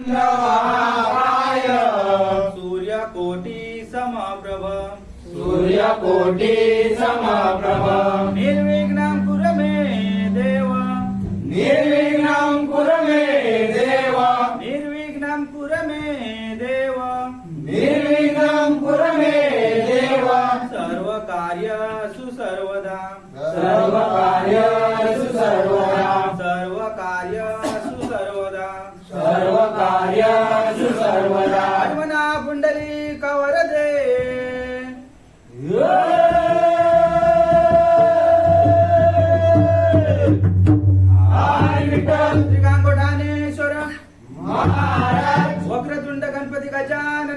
चंद्रमहाकाय सूर्यकोटी समप्रभ। सूर्यकोटि समप्रभ। निर्विघ्नं कुरु मे देव। निर्विघ्नं कुरु मे देव। निर्विघ्नं कुरु मे देव। निर्विघ्नं कुरु मे देव। सर्व कार्यसु सर्वदा। सर्वकार्येषु ಪುಂಡಲಿ ಕವರದೆ ಶ್ರೀಕಾಂಗುಟಾನೇಶ್ವರ ವಕ್ರತುಂಡ ಗಣಪತಿ ಗಜಾನ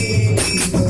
Deus.